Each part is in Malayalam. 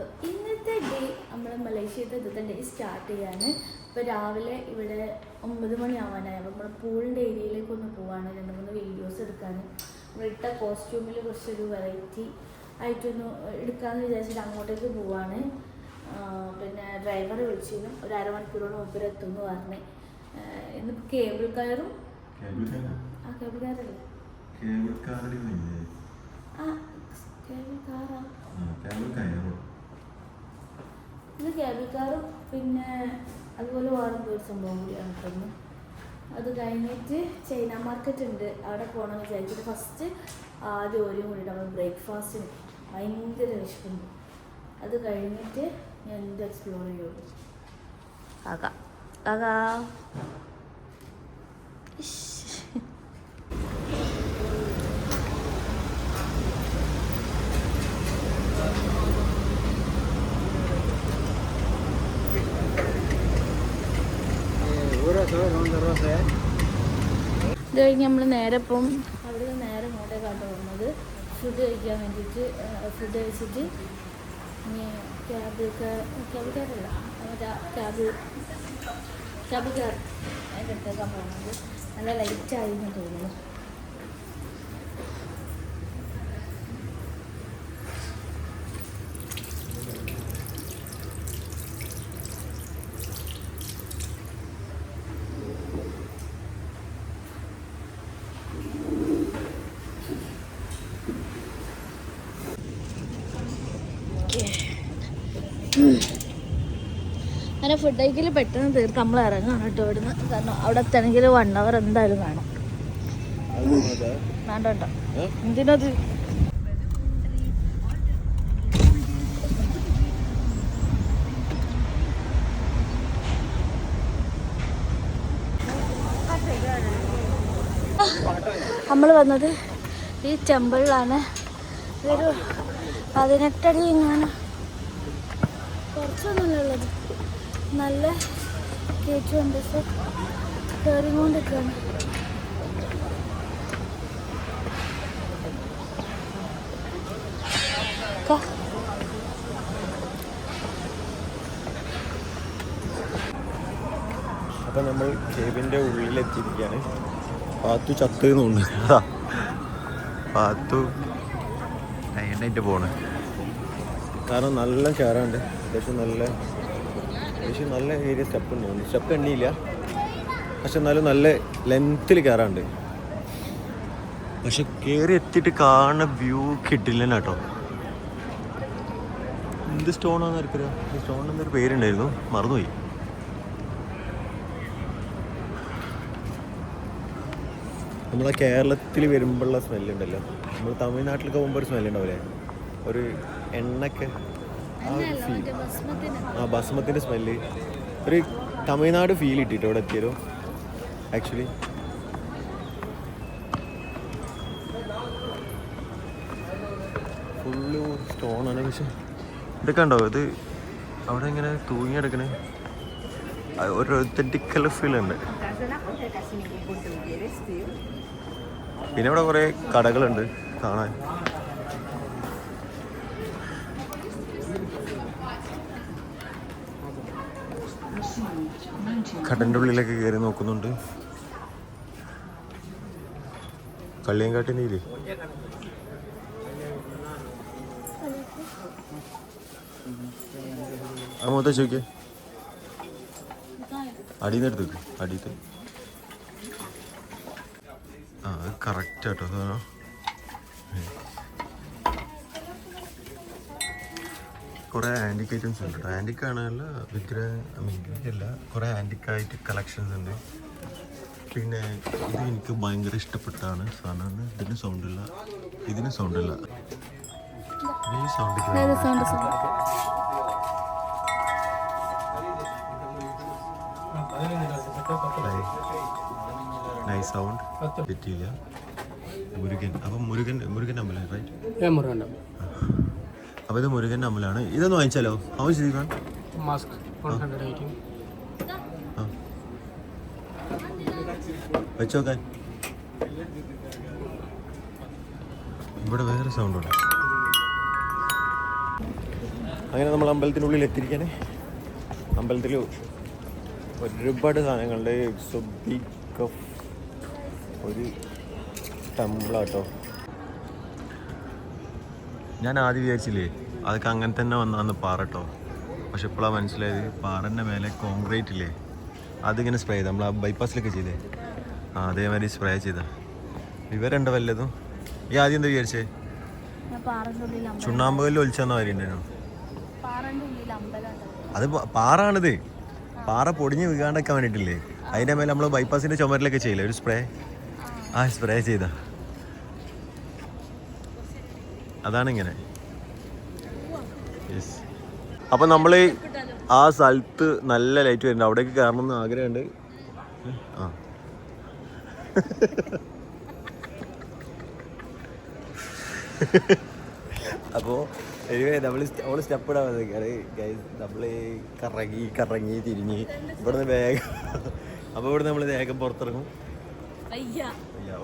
അപ്പോൾ ഇന്നത്തെ ഡേ നമ്മൾ മലേഷ്യത്തെ ഇന്നത്തെ ഡേ സ്റ്റാർട്ട് ചെയ്യാണ് ഇപ്പോൾ രാവിലെ ഇവിടെ ഒമ്പത് മണിയാവാനായി. അപ്പോൾ നമ്മൾ പൂളിന്റെ ഏരിയയിലേക്ക് ഒന്ന് പോവാണ്. രണ്ട് മൂന്ന് വീഡിയോസ് എടുക്കാൻ നമ്മൾ ഇട്ട കോസ്റ്റ്യൂമിൽ കുറച്ചൊരു വെറൈറ്റി ആയിട്ടൊന്ന് എടുക്കാമെന്ന് വിചാരിച്ചിട്ട് അങ്ങോട്ടേക്ക് പോവാണ്. പിന്നെ ഡ്രൈവറെ വിളിച്ചിരുന്നു. ഒരു അരമണിക്കൂറോട് മുമ്പിൽ എത്തുമെന്ന് പറഞ്ഞ്. ഇന്നിപ്പോൾ കേബിൾ കയറും ആ? കേബിൾ കയറല്ലേ ആ കേബിൾ കാറാ ഇത് കേബിക്കാറും പിന്നെ അതുപോലെ വേറെ എന്തോ ഒരു സംഭവം കൂടിയാണ് കേട്ടോ അത് കഴിഞ്ഞിട്ട് ചൈന മാർക്കറ്റ് ഉണ്ട്. അവിടെ പോകണമെന്ന് വിചാരിച്ചിട്ട് ഫസ്റ്റ് ആദ്യം ഒരു കൂടി നമ്മൾ ബ്രേക്ക്ഫാസ്റ്റിന് ഭയങ്കര വിശപ്പുണ്ട്. അത് കഴിഞ്ഞിട്ട് ഞാൻ എന്ത് എക്സ്പ്ലോർ ചെയ്യുള്ളൂ. ആകാം. ആകാ ഇത് കഴിഞ്ഞ് നമ്മൾ നേരെ ഇപ്പം അവിടെ നിന്ന് നേരെ ഇങ്ങോട്ടേക്കാണ് പോകുന്നത് ഫുഡ് കഴിക്കാൻ വേണ്ടിയിട്ട് ഫുഡ് കഴിച്ചിട്ട് ഇനി ക്യാബ് ക്യാബ് മറ്റേ ക്യാബ് ക്യാബ് കാർ അതിന്റെ അടുത്തേക്കാണ് പോകുന്നത്. നല്ല ലൈറ്റ് ആയി തോന്നുന്നു അങ്ങനെ ഫുഡ് കഴിക്കൽ പെട്ടെന്ന് തീർത്ത് നമ്മൾ ഇറങ്ങാണ് കേട്ടോ ഇവിടുന്ന്. കാരണം അവിടെ എത്തണമെങ്കിൽ വൺ അവർ എന്തായാലും വേണം. വേണ്ട വേണ്ട. എന്തിനത്? നമ്മൾ വന്നത് ഈ ടെമ്പിളിലാണ്. ഇതൊരു പതിനെട്ടടി ഇങ്ങനെ കുറച്ചൊന്നുമല്ല ഉള്ളത്? നല്ല കയറ്റുണ്ട് സോ കയറിക്കൊണ്ടിരിക്കുകയാണ് അപ്പൊ നമ്മൾ കേവിന്റെ ഉള്ളിലെത്തിയിരിക്കുകയാണ്. പാത്തു ചത്ത് എന്നുണ്ട് പാത്തു ടൈനായിട്ട് പോണ്. കാരണം നല്ല ചേരാണ്ട് അത്യാവശ്യം നല്ല അത്യാവശ്യം നല്ല ഏരിയ സ്റ്റെപ്പ് ഉണ്ട്. സ്റ്റെപ്പ് എണ്ണിയില്ല. പക്ഷെ എന്നാലും നല്ല ലെങ്ത്തിൽ കയറാണ്ട് പക്ഷെ കയറി എത്തിയിട്ട് കാണുന്ന വ്യൂ കിട്ടില്ല കേട്ടോ. എന്ത് സ്റ്റോണാന്ന് ആർക്കറിയാം ഈ സ്റ്റോണിന് എന്തൊരു പേരുണ്ടായിരുന്നു. മറന്നുപോയി. നമ്മളെ കേരളത്തിൽ വരുമ്പോഴുള്ള സ്മെല്ലുണ്ടല്ലോ നമ്മൾ തമിഴ്നാട്ടിലൊക്കെ പോകുമ്പോൾ ഒരു സ്മെല്ലുണ്ടാവില്ലേ ഒരു എണ്ണൊക്കെ ആ ഒരു ഫീൽ ആ ബസ്മത്തിന്റെ സ്മെല്ല് ഒരു തമിഴ്നാട് ഫീൽ കിട്ടിട്ടോ ഇവിടെ എത്തിയല്ലോ ആക്ച്വലി ഫുള്ള് സ്റ്റോണാണ് പക്ഷെ. ഇതൊക്കെ ഉണ്ടോ ഇത് അവിടെ ഇങ്ങനെ തൂങ്ങിയെടുക്കണേ ഒരു ഒത്തന്റിക്കൽ ഫീൽ ഉണ്ട്. പിന്നെ ഇവിടെ കുറേ കടകളുണ്ട് കാണാൻ. കടന്റെ ഉള്ളിലൊക്കെ കയറി നോക്കുന്നുണ്ട്. കള്ളിയങ്കാട്ടിന്റെ ഇല്ലേ ആ മൊത്തം ചോദിക്കേ അടിയിൽ നിന്ന് എടുത്തേക്ക് അടിയിൽ ആ കറക്റ്റ് ആട്ടോ കുറേ ആന്റിക് ഐറ്റംസ് ഉണ്ട് കേട്ടോ. ആന്റിക് ആണല്ല വിഗ്രഹ ഐ മീൻ വിഗ്രഹമല്ല കുറേ ആന്റിക് ആയിട്ട് കളക്ഷൻസ് ഉണ്ട്. പിന്നെ ഇത് എനിക്ക് ഭയങ്കര ഇഷ്ടപ്പെട്ടാണ് സാധനം ഇതിന് സൗണ്ട് ഇല്ല. ഇതിന് സൗണ്ട് ഇല്ല. ഈ സൗണ്ട് നൈസ് സൗണ്ട് പറ്റിയില്ല മുരുകൻ. അപ്പം മുരുകൻ മുരുകൻ അമ്പലം റൈറ്റ് മുരുകൻ മുരുകണ്ട അപ്പോൾ ഇത് മുരുകന്റെ അമ്മലാണ്. ഇതൊന്ന് വാങ്ങിച്ചാലോ? ആവശ്യം ചെയ്താൽ മാസ്ക് ഇവിടെ വേറെ സൗണ്ട് ഉണ്ട്. അങ്ങനെ നമ്മൾ അമ്പലത്തിനുള്ളിൽ എത്തിയിരിക്കാനേ അമ്പലത്തിൽ ഒരുപാട് സാധനങ്ങളുടെ ഇറ്റ്സ് കഫ് ഒരു ടെമ്പിളാട്ടോ ഞാൻ ആദ്യം വിചാരിച്ചില്ലേ അതൊക്കെ അങ്ങനെ തന്നെ വന്നാന്ന് പാറട്ടോ. പക്ഷെ ഇപ്പോഴാണ് മനസ്സിലായത് പാറന്റെ മേലെ കോൺക്രീറ്റ് ഇല്ലേ അതിങ്ങനെ സ്പ്രേ ചെയ്ത് നമ്മൾ ആ ബൈപ്പാസിലൊക്കെ ചെയ്തേ. ആ അതേമാതിരി സ്പ്രേ ചെയ്ത. ഇവരുണ്ടോ വല്ലതും? ഈ ആദ്യം എന്താ വിചാരിച്ചേ? ചുണ്ണാമ്പ് കല്ല് ഒലിച്ചെന്നാ ഉണ്ടാവും അത് പാറാണിത്. പാറ പൊടിഞ്ഞ് വീകാണ്ടൊക്കെ വേണ്ടിയിട്ടില്ലേ അതിന്റെ മേലെ നമ്മൾ ബൈപ്പാസിന്റെ ചുമരിലൊക്കെ ചെയ്യില്ലേ ഒരു സ്പ്രേ ആ. സ്പ്രേ ചെയ്ത. അതാണ് ഇങ്ങനെ യെസ് അപ്പം നമ്മൾ ആ സ്ഥലത്ത് നല്ല ലൈറ്റ് വരുന്നുണ്ട്. അവിടേക്ക് കയറണം എന്ന് ആഗ്രഹമുണ്ട്. ആ. അപ്പോൾ എനിവേ നമ്മൾ അവൾ സ്റ്റെപ്പ് ഇടാൻ നമ്മൾ കറങ്ങി കറങ്ങി തിരിഞ്ഞ്. ഇവിടുന്ന് വേഗം. അപ്പോൾ ഇവിടുന്ന് നമ്മൾ വേഗം പുറത്തിറങ്ങും.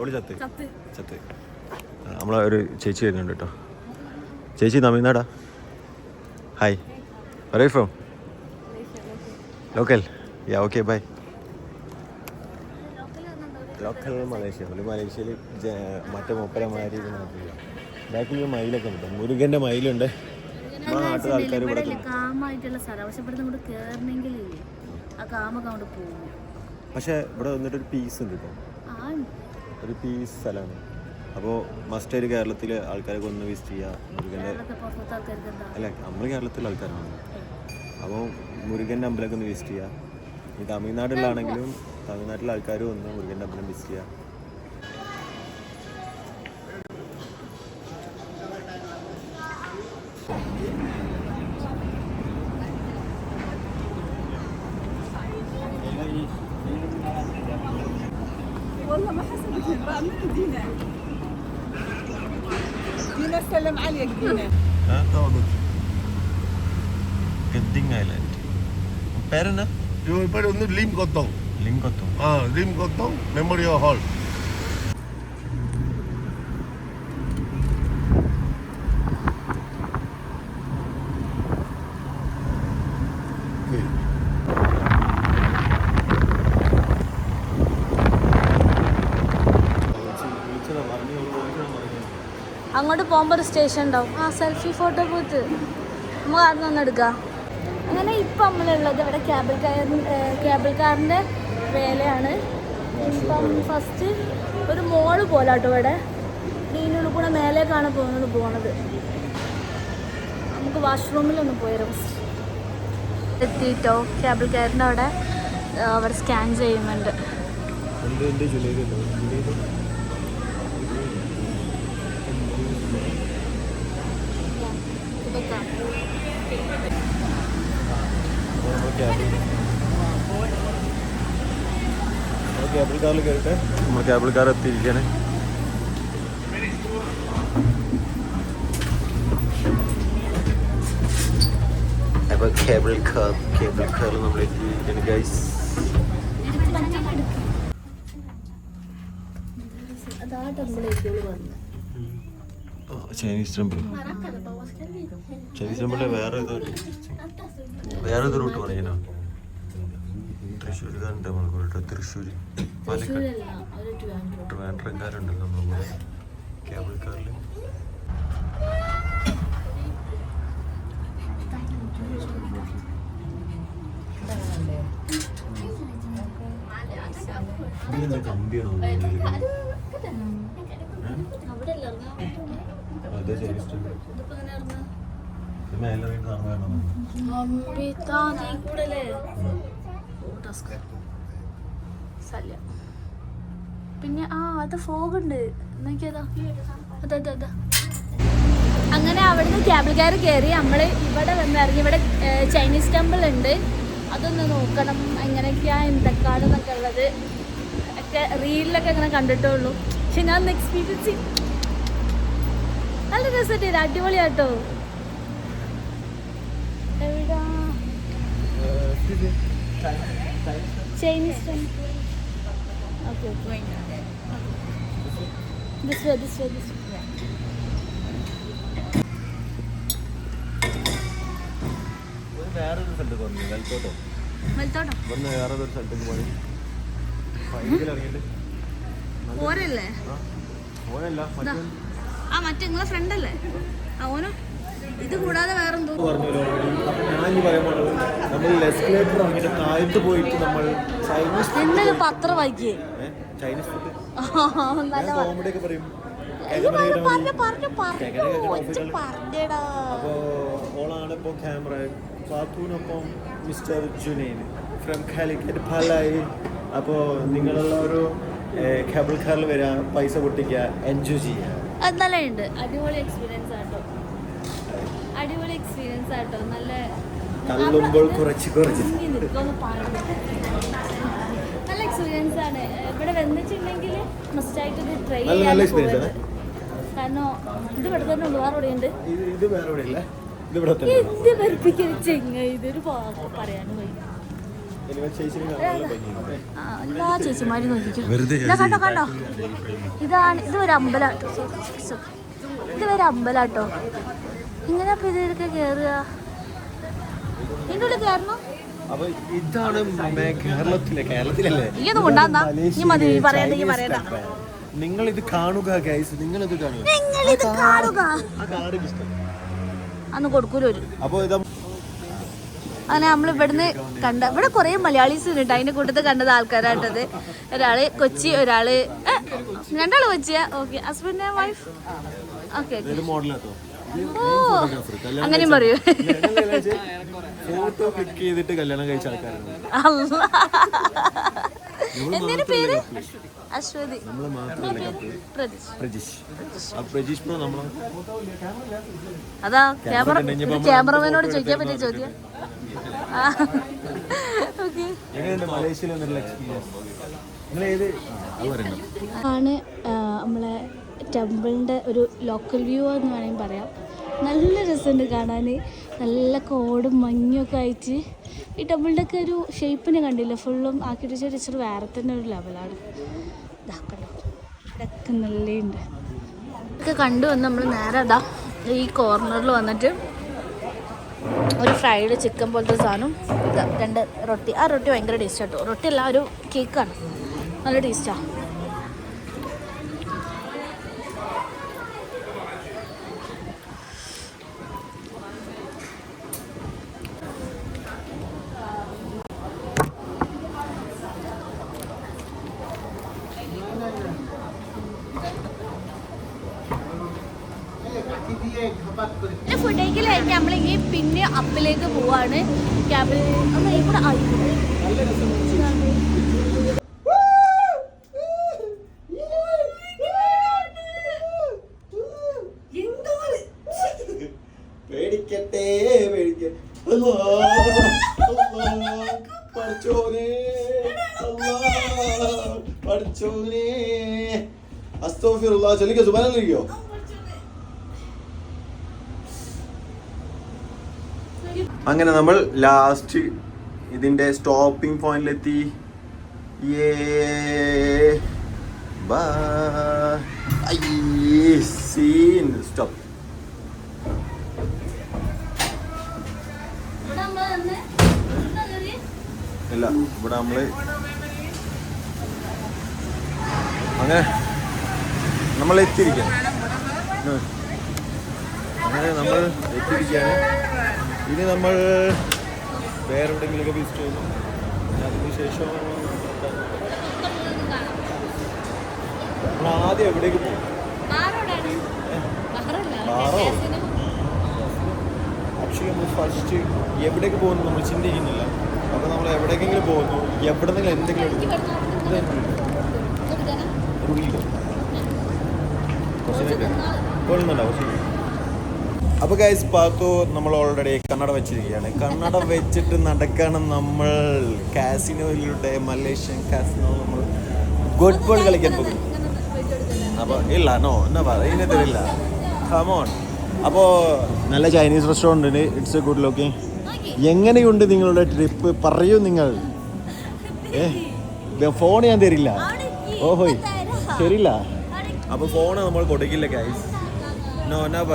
ഓൾ ചത്ത്. ചത്ത്. നമ്മളെ ഒരു ചേച്ചി വരുന്നുണ്ട് കേട്ടോ. ചേച്ചി തമിഴ്നാടാ hi from local ya okay bye local Malaysia. ഒരു മലേഷ്യയിൽ മറ്റേ മൂപ്പരമാരി നാട്ടിലില്ല ബാക്കിൽ മയിലൊക്കെ ഉണ്ട്. മുരുകന്റെ മയിലുണ്ട്. നമ്മുടെ നാട്ടിലെ ആൾക്കാർ ഇവിടെ ഇവിടെ കാമായിട്ടുള്ള സ്ഥലം. പക്ഷെ ഇവിടെ കേറണമെങ്കിൽ ആ കാമൊക്കെ അങ്ങോട്ട് പോകും. പക്ഷേ ഇവിടെ വന്നിട്ട് ഒരു പീസ് ഉണ്ട് കേട്ടോ ഒരു പീസ് സ്ഥലമാണ്. അപ്പോൾ മസ്റ്റ് ഒരു കേരളത്തിലെ ആൾക്കാരെ ഒന്ന് വിസിറ്റ് ചെയ്യുക മുരുകന്റെ അല്ല നമ്മൾ കേരളത്തിലെ ആൾക്കാരാണ്. അപ്പോൾ മുരുകന്റെ അമ്പലമൊക്കെ ഒന്ന് വിസിറ്റ് ചെയ്യുക ഈ തമിഴ്നാട്ടിലാണെങ്കിലും തമിഴ്നാട്ടിലെ ആൾക്കാരും ഒന്ന് മുരുകന്റെ അമ്പലം വിസിറ്റ് ചെയ്യുക പേരെന്നാ? ഇവിടെ ഒന്ന് ലിം കൊത്തോ. ലിം കൊത്തോ. ആ ലിം കൊത്തം മെമ്മോറിയൽ ഹാൾ. അങ്ങോട്ട് പോകുമ്പോൾ ഒരു സ്റ്റേഷൻ ഉണ്ടാവും. ആ സെൽഫി ഫോട്ടോ ബൂത്ത് നമുക്ക് അവിടെ നിന്ന് എടുക്കാം. അങ്ങനെ ഇപ്പം നമ്മളുള്ളത് ഇവിടെ കേബിൾ കയർ കേബിൾ കാറിന്റെ വേലയാണ്. ഇപ്പം ഫസ്റ്റ് ഒരു മോൾ പോലാട്ടോ ഇവിടെ. ഇതിനുള്ളിൽ കൂടെ മേലേക്കാണ് പോകുന്നത് പോണത്. നമുക്ക് വാഷ്റൂമിലൊന്ന് പോയിരുന്നു എത്തിയിട്ടോ? കേബിൾ കയറിന്റെ അവിടെ അവർ സ്കാൻ ചെയ്യുന്നുണ്ട് എന്ത് എന്ത് ജുലൈയിൽ ജുലൈയിൽ ഇതൊക്കെ കേബിൾ കാറിൽ കയറിട്ടെ നമ്മൾ കേബിൾ കാർ എത്തിയിരിക്കുകയാണ് അപ്പോൾ കേബിൾ കാർ കേബിൾ കാറിൽ നമ്മൾ എത്തിയിരിക്കുകയാണ് ഗൈസ് ചൈനീസ് ടെമ്പിൾ ചൈനീസ് ടെമ്പിളിൽ വേറെ ഏതോ വേറെ ഏതോ റൂട്ട് പറയുന്നോ തൃശ്ശൂർ കണ്ട് നമ്മൾക്ക് തൃശ്ശൂർ പാലക്കാട്. ട്രിവാൻഡ്രംകാരുണ്ടല്ലോ നമ്മളെ കേബിൾ കാറിൽ ഇതിലെന്താ കമ്പിയാണോ അതെ ചൈനീസ് ടെമ്പിൾ ഇതിപ്പോ എങ്ങനെ ഇറങ്ങാ? ഇത് മേലെ ഇറങ്ങിയിട്ട് നടന്നു അമ്പി, താ, നീ കൂടല്ലേ? സല്ല. പിന്നെ ആ അത് ഫോഗ് ഉണ്ട് നോക്കിയതാ. അതെ അതെ അതാ. അങ്ങനെ അവിടുന്ന് ക്യാബിൾക്കാർ കാർ കയറി നമ്മൾ ഇവിടെ വന്നിറങ്ങി ഇവിടെ ചൈനീസ് ടെമ്പിൾ ഉണ്ട്. അതൊന്ന് നോക്കണം. എങ്ങനെയൊക്കെയാ എന്തൊക്കെയാണ് എന്നൊക്കെ ഉള്ളത്. ഒക്കെ റീലിലൊക്കെ അങ്ങനെ കണ്ടിട്ടേ ഉള്ളൂ പക്ഷെ ഞാൻ എക്സ്പീരിയൻസ് നല്ല രസമായിട്ട് അടിപൊളിയാട്ടോ. എവിടാ? Chinese okay okay. This way. വലുത്തോട്ടോ ഇവിടുന്ന് സ്ഥലത്തേക്ക് പോയി. ഫൈനൽ ഇറങ്ങിയിട്ട്. ഓരല്ലേ ഓരല്ല ആ മറ്റേ നിങ്ങളെ ഫ്രണ്ട് അല്ലേ? അവനും ഇത് കൂടാതെ വേറെന്തോ? പറഞ്ഞല്ലോ ഓൾറെഡി ഞാൻ ഈ പറയാൻ പോണത് നമ്മൾ എസ്കലേറ്റർ ഇറങ്ങിയിട്ട് താഴത്ത് പോയിട്ട് നമ്മൾ ചൈനീസ് ഇന്നലെ പത്രം വായിക്കേ? ചൈനീസ് ഫുഡ് കോമഡി ഒക്കെ പറയും. അപ്പോ ഓളാണ് ഇപ്പോൾ camera ഫാത്തൂനൊപ്പം mister Junain from Calicut Palayi. അപ്പോൾ നിങ്ങളുള്ള ഒരു കേബിൾ കാറിൽ വരാ പൈസ പൊട്ടിക്കുക എൻജോയ് ചെയ്യുക അടിപൊളി എക്സ്പീരിയൻസ് അടിപൊളി എക്സ്പീരിയൻസ് ആട്ടോ. നല്ല തള്ളുമ്പോൾ കുറച്ച് കുറച്ച്. നല്ല എക്സ്പീരിയൻസ് ആണ്. ഇവിടെ വന്നിട്ടുണ്ടെങ്കിൽ മസ്റ്റായിട്ട് ഇത് ട്രൈ ചെയ്യാൻ കാരണം ഇത് ഇവിടെ തന്നെ ഉള്ളു വേറെ എവിടെയുണ്ട്? ഇത് വേറെ ഇവിടെ ഇല്ല ഇത് ഇവിടെ തന്നെ. എന്ത് വെറുപ്പിക്കുന്ന ചെങ്ങ ഇതൊരു പറയാനും പോയി എല്ലാ ചേച്ചിമാരും നോക്കിക്കോ. കണ്ടോ ഇതാണ് ഇത് ഒരു അമ്പലാട്ടോ ഇത് ഒരു അമ്പലാട്ടോ ഇങ്ങനെ ഇതിലൊക്കെ കേറുക. ഇതിന്റെ ഉള്ളിൽ കയറണം അപ്പൊ ഇതാണ് മേ- കേരളത്തിലെ കേരളത്തിലല്ലേ. നിങ്ങൾ ഇത് കാണുക ഗൈസ് നിങ്ങൾ ഇത് കാണുക നിങ്ങൾ ഇത് കാണുക. ആ കാർഡ് ഇഷ്ടം. അന്ന് കൊടുക്കൂല അപ്പൊ അപ്പോൾ ഇതാ അങ്ങനെ നമ്മൾ ഇവിടുന്ന് കണ്ട ഇവിടെ കുറെ മലയാളീസ് ഉണ്ട് അതിന്റെ കൂട്ടത്തിൽ കണ്ടത് ആൾക്കാരായിട്ടത് ഒരാൾ കൊച്ചി ഒരാൾ രണ്ടാൾ കൊച്ചിയാ? Okay husband and wife okay അങ്ങനെയും പറയൂ. ഫോട്ടോ ക്ലിക്ക് ചെയ്തിട്ട് കല്യാണം കഴിച്ച ആൾക്കാരാണ്. പേര്? അശ്വതി. നമ്മളെ മാത്രമല്ല കപ്പിൾ പ്രതീഷ്. പ്രജീഷ് ആ പ്രജീഷ് ബ്രോ നമ്മളെ അതാ ക്യാമറ ക്യാമറമാനോട് ചോദിക്കാൻ പറ്റിയ ചോദ്യം? ഓക്കെ. എങ്ങനെയുണ്ട് മലേഷ്യയിൽ വന്നിട്ടുള്ള എക്സ്പീരിയൻസ് ആണ് നമ്മളെ ടെമ്പിളിന്റെ ഒരു ലോക്കൽ വ്യൂ എന്ന് വേണമെങ്കിൽ പറയാം. നല്ല രസമുണ്ട് കാണാൻ. നല്ല കോടും മഞ്ഞൊക്കെ ആയിട്ട്. ഈ ടെമ്പിളിന്റെ ഒക്കെ ഒരു ഷേപ്പിനെ കണ്ടില്ല. ഫുള്ളും ആർക്കിടെക്ചർ ഇച്ചിരി വേറെ തന്നെ ഒരു ലെവലാണ് ഇതാക്കണ്ടോ ഇതൊക്കെ നല്ലുണ്ട് ഇതൊക്കെ കണ്ടു വന്ന് നമ്മൾ നേരെ അതാ ഈ കോർണറിൽ വന്നിട്ട് ഒരു ഫ്രൈഡ് ചിക്കൻ പോലത്തെ സാധനം. ഇതാ രണ്ട് റൊട്ടി. ആ റൊട്ടി ഭയങ്കര ടേസ്റ്റ് കേട്ടോ റൊട്ടി അല്ല ഒരു കേക്കാണ് നല്ല ടേസ്റ്റാണ് പിന്നെ ഫുഡ് കഴിക്കലായിട്ട് നമ്മളിനി പിന്നെ അപ്പിലേക്ക് പോവാണ് ക്യാബിൽ ഒന്ന് ഈ കൂടെ ആയി പേടിക്കട്ടെ പേടിക്കട്ടെ അല്ലാ, അല്ലാ, പഠിച്ചോനെ അല്ലാ, പഠിച്ചോനെ അസ്തോഫിറുല്ലാ ചൊല്ലിക്കോ സുബാനല്ലോ അങ്ങനെ നമ്മൾ ലാസ്റ്റ് ഇതിന്റെ സ്റ്റോപ്പിംഗ് പോയിന്റിലെത്തി എത്തി സീൻ സ്റ്റോപ്പ് ഇല്ല ഇവിടെ നമ്മൾ അങ്ങനെ. നമ്മൾ എത്തിയിരിക്കാം അങ്ങനെ നമ്മൾ എത്തിയിരിക്കുകയാണ് ഇനി നമ്മൾ വേറെ എവിടെയെങ്കിലുമൊക്കെ വിസിറ്റ് ചെയ്യുന്നു അതിന് ശേഷം നമ്മൾ ആദ്യം എവിടേക്ക് പോകും ബാറോ? ആക്ച്വലി നമ്മൾ ഫസ്റ്റ് എവിടേക്ക് പോകുന്നു നമ്മൾ ചിന്തിക്കുന്നില്ല. അപ്പോൾ നമ്മൾ എവിടേക്കെങ്കിലും പോകുന്നു. എവിടെന്നെങ്കിലും എന്തെങ്കിലും എടുക്കും ഒരു ഉള്ളിലോ കുറച്ച് കൊള്ളുന്നുണ്ടാവും ശരി അപ്പോൾ ഗൈസ് പാത്തു നമ്മൾ ഓൾറെഡി കണ്ണട വെച്ചിരിക്കുകയാണ്. കണ്ണട വെച്ചിട്ട് നടക്കാണ് നമ്മൾ. കാസിനോയിലൂടെ മലേഷ്യൻ കാസിനോ നമ്മൾ ഗുഡ് ബോൾ കളിക്കാൻ പോകും അപ്പോൾ ഇല്ല നോ എന്നാ പറയുന്നത് തരില്ല കമോൺ അപ്പോൾ നല്ല ചൈനീസ് റെസ്റ്റോറന്റ് ഉണ്ട്. ഇറ്റ്സ് എ ഗുഡ് ലുക്കിംഗ് എങ്ങനെയുണ്ട് നിങ്ങളുടെ ട്രിപ്പ് പറയൂ നിങ്ങൾ. ഏ? ഫോൺ ഞാൻ തരില്ല. ഓഹോയ് തരില്ല. അപ്പോൾ ഫോൺ നമ്മൾ കൊടുക്കില്ല ഗൈസ് നോ നവ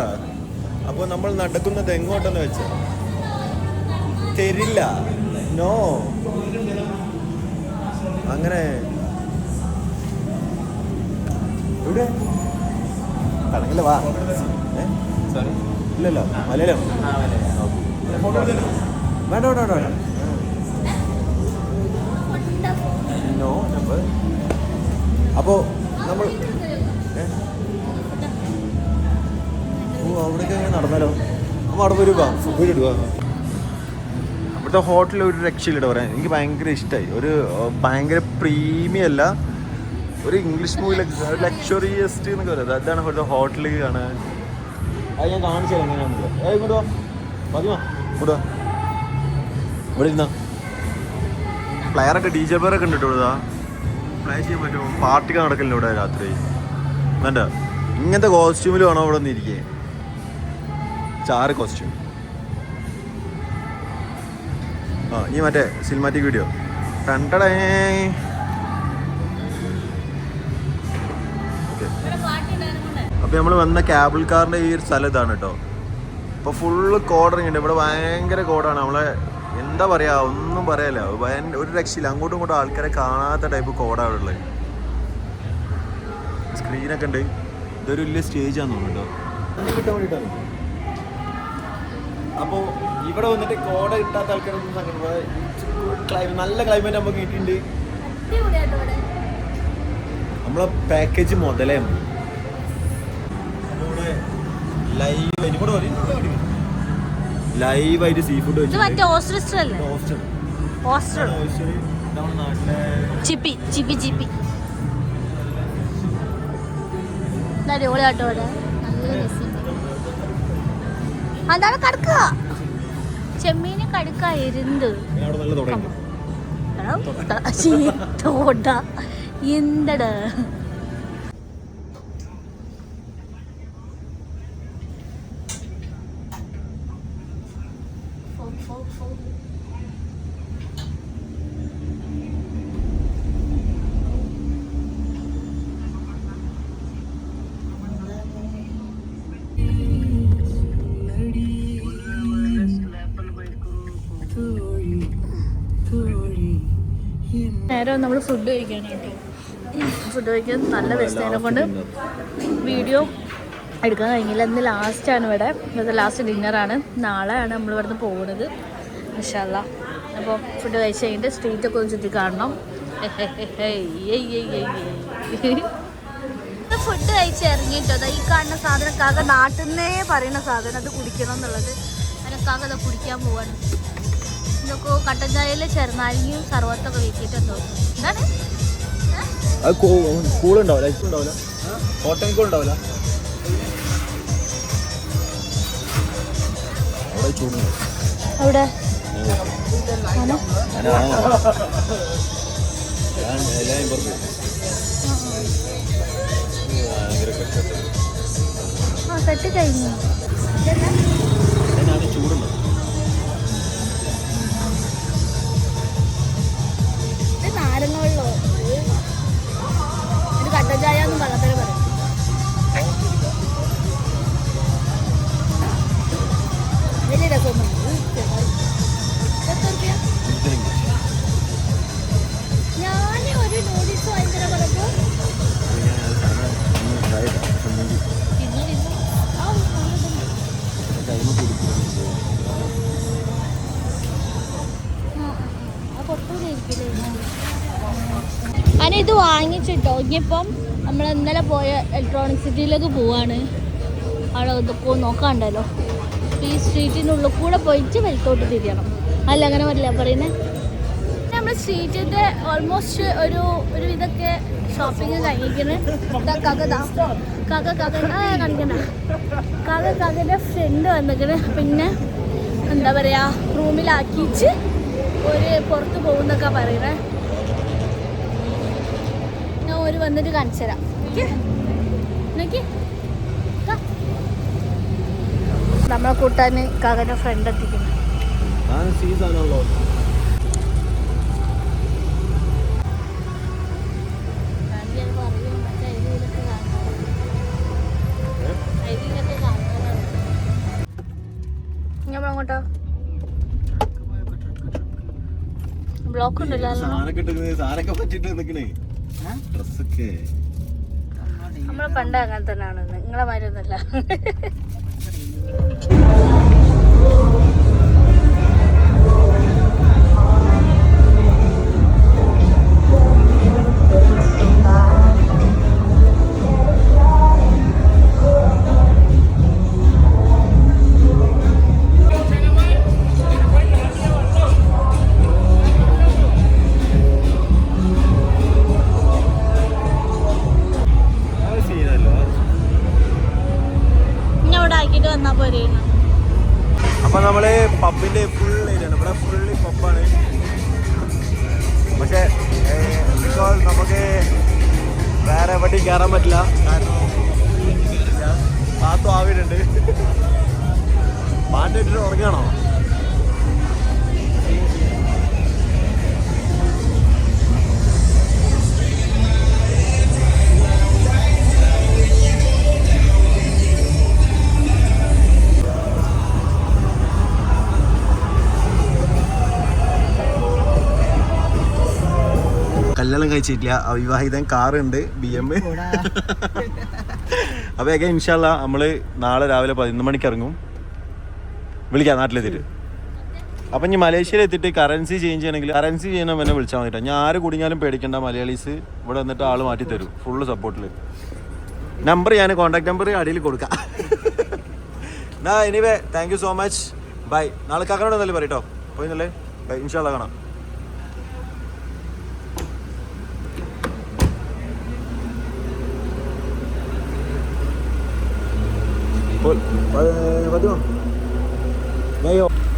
അപ്പോൾ നമ്മൾ നടക്കുന്നത് എങ്ങോട്ടെന്ന് വെച്ചാൽ തരില്ല. നോ അങ്ങനെ. ഇവിടെ തടങ്ങില്ല വാ. ഏ? ഇല്ലല്ലോ. മലയാളം വേണ്ട വേണ്ട വേണ്ട വേണ്ട. നോ നമ്പർ അപ്പോൾ നമ്മൾ അവിടേക്ക് അങ്ങനെ നടന്നാലോ? അവിടെ ഇടുക അവിടുത്തെ ഹോട്ടലിൽ ഒരു രക്ഷയില്ല പറയാൻ. എനിക്ക് ഭയങ്കര ഇഷ്ടമായി ഒരു ഭയങ്കര പ്രീമിയം അല്ല. ഒരു ഇംഗ്ലീഷ് മൂവി ലക്ഷറിയസ്റ്റ് എന്നൊക്കെ പറയുന്നത് അതാണ് ഇവിടുത്തെ ഹോട്ടലിൽ കാണാൻ. അത് ഞാൻ കാണിച്ചു തരാം. എങ്ങനെയാണെന്ന് ഏ ഇങ്ങോട്ട് വാ. മതിയോ? ഇങ്ങോട്ട് വാ. ഇവിടെ ഇരുന്നാ. പ്ലെയറൊക്കെ ഡി ജെ പ്ലെയറൊക്കെ ഉണ്ട് പ്ലേ ചെയ്യാൻ പറ്റുമോ? പാർട്ടിക്ക് നടക്കില്ല ഇവിടെ രാത്രി. വേണ്ട. ഇങ്ങനത്തെ കോസ്റ്റ്യൂമിൽ വേണോ ഇവിടെ നിന്ന് ഇരിക്കേ ചാറ് കോസ്റ്റ്യൂം ആ ഇനി മറ്റേ സിനിമാറ്റിക് വീഡിയോ കണ്ടടേ അപ്പൊ നമ്മൾ വന്ന ക്യാബിൾ കാറിന്റെ ഈ ഒരു സ്ഥലം ഇതാണ് കേട്ടോ ഇപ്പൊ ഫുള്ള് കോടറിങ് ഉണ്ട്. ഇവിടെ ഭയങ്കര കോടാണ് നമ്മളെ എന്താ പറയാ ഒന്നും പറയാല്ല. ഭയങ്കര ഒരു രക്ഷയില്ല. അങ്ങോട്ടും ഇങ്ങോട്ടും ആൾക്കാരെ കാണാത്ത ടൈപ്പ് കോടാണ് ഉള്ളത്. സ്ക്രീനൊക്കെ ഉണ്ട്. ഇതൊരു വലിയ സ്റ്റേജ് ആണെന്ന് തോന്നുന്നുണ്ടോ കിട്ടാൻ വേണ്ടിയിട്ടാണ് അപ്പോൾ ഇവിടെ വന്നിട്ട് കോട കിട്ടാത്ത ആൾക്കാരൊന്നും ക്ലൈമറ്റ് നല്ല ക്ലൈമറ്റ് നമുക്ക് കിട്ടിയിട്ടുണ്ട്. നമ്മളെ പാക്കേജ് മുതലേ. ലൈവ് എനിക്കൂടെ ലൈവായിട്ട് സീ ഫുഡ് ചിപ്പി ചിപ്പി ചിപ്പി. അടിപൊളിയാട്ടോ നല്ല രസമുണ്ട്. അതാണ് കടുക്ക. ചെമ്മീന് കടുക്ക ഇരുണ്ട് അവിടെ നല്ല തുടങ്ങി തോട്ട എന്തടാ? നേരം നമ്മൾ ഫുഡ് കഴിക്കണം കേട്ടോ ഫുഡ് കഴിക്കാൻ നല്ല വിശന്നതിനെ കൊണ്ട് വീഡിയോ എടുക്കാൻ കഴിഞ്ഞില്ല. ഇന്ന് ലാസ്റ്റാണ് ഇവിടെ. ഇന്നത്തെ ലാസ്റ്റ് ഡിന്നറാണ് നാളെയാണ് നമ്മൾ ഇവിടുന്ന് പോകുന്നത്. ഇൻഷല്ല അപ്പോൾ ഫുഡ് കഴിച്ച് കഴിഞ്ഞിട്ട് സ്ട്രീറ്റൊക്കെ ഒന്ന് ചുറ്റി കാണണം. ഫുഡ് കഴിച്ച് ഇറങ്ങിയിട്ടോ ദാ ഈ കാണുന്ന സാധനം കാക്ക നാട്ടിൽ നിന്നേ പറയുന്ന സാധനം. അത് കുടിക്കണം എന്നുള്ളത്. അതിനെ കാക്ക അത് കുടിക്കാൻ പോവാണ്. ഇതൊക്കെ കട്ടൻ ചായയിൽ ചെറുനാരങ്ങയും സർവത്തൊക്കെ വീട്ടിട്ടുണ്ടോ എന്താണ് ഏ? അത് കൂളുണ്ടാവില്ല ഐസ് ഉണ്ടാവില്ല കോട്ടൺ കൂൾ ഉണ്ടാവില്ല അവിടെ സെറ്റ് കഴിഞ്ഞു ചൂടുണ്ട് ഇത് നാരങ്ങ വെള്ളോ ഇത് ഇനിയിപ്പം നമ്മൾ ഇന്നലെ പോയ ഇലക്ട്രോണിക് സിറ്റിയിലേക്ക് പോവാണ്. അവിടെ ഇതൊക്കെ നോക്കാണ്ടല്ലോ. ഈ സ്ട്രീറ്റിനുള്ളിൽ കൂടെ പോയിട്ട് വലത്തോട്ട് തിരിയണം. അല്ല അങ്ങനെ പറ്റില്ല. പറയുന്നത് നമ്മൾ സ്ട്രീറ്റിന്റെ ഓൾമോസ്റ്റ് ഒരു ഒരു ഇതൊക്കെ ഷോപ്പിംഗ് കഴിഞ്ഞിരിക്കുന്നത് കക കക കക കാണിക്കണ്ട. കക ഫ്രണ്ട് വന്നിക്കണ്. പിന്നെ എന്താ പറയുക റൂമിലാക്കിയിട്ട് ഒരു പുറത്ത് പോകുന്നൊക്കെ പറയണേ. ഒരു വന്നിട്ട് കാണിച്ചു തരാം. നോക്കി. നമ്മളെ കൂട്ടാന് കകന്റെ ഫ്രണ്ട് എത്തിക്കുന്നു. ബ്ലോക്ക് ഉണ്ടല്ലോ സാറൊക്കെ സാധനമൊക്കെ പറ്റിട്ട് നിൽക്കണേ ഡ്രസ്സൊക്കെ. നമ്മൾ പണ്ട് അങ്ങനെ തന്നെയാണ് നിങ്ങളെ മാതിരി ഒന്നല്ല വന്നാ പോരെ. അപ്പൊ നമ്മൾ പബ്ബിന്റെ ഫുൾ ഏരിയാണ് ഇവിടെ ഫുള്ളി പബ്ബാണ്. പക്ഷെ ബിക്കോസ് നമുക്ക് വേറെ എവിടെയും കയറാൻ പറ്റില്ല. കാരണം പാത്തു ആവിയിട്ടുണ്ട് പാട്ടിട്ട് ഉറങ്ങണോ കല്യാണം കഴിച്ചിട്ടില്ല. അവിവാഹിതൻ കാറുണ്ട് ബി എം അപ്പൊ ഒക്കെ ഇൻഷാല്ല നമ്മൾ നാളെ രാവിലെ പതിനൊന്ന് മണിക്ക് ഇറങ്ങും. വിളിക്കാം നാട്ടിലെത്തിയിട്ട്. അപ്പം ഇനി മലേഷ്യയിൽ എത്തിയിട്ട് കറൻസി ചേഞ്ച് ചെയ്യണമെങ്കിൽ കറൻസി ചെയ്യണം എന്നെ വിളിച്ചാൽ മതിട്ടോ. ഞാൻ ആര് കുടുങ്ങിയാലും പേടിക്കണ്ട മലയാളീസ് ഇവിടെ വന്നിട്ട് ആൾ മാറ്റി തരും ഫുള്ള് സപ്പോർട്ടിൽ നമ്പർ ഞാൻ കോൺടാക്ട് നമ്പർ അടിയിൽ കൊടുക്കാം. എന്നാ anyway thank you so much bye നാളെ കാക്കനോട് എന്നല്ലേ പറയട്ടോ പോയിന്നല്ലേ ബൈ ഇൻഷാല്ല കാണാം. Paul. Paul, Paul. Ngayon.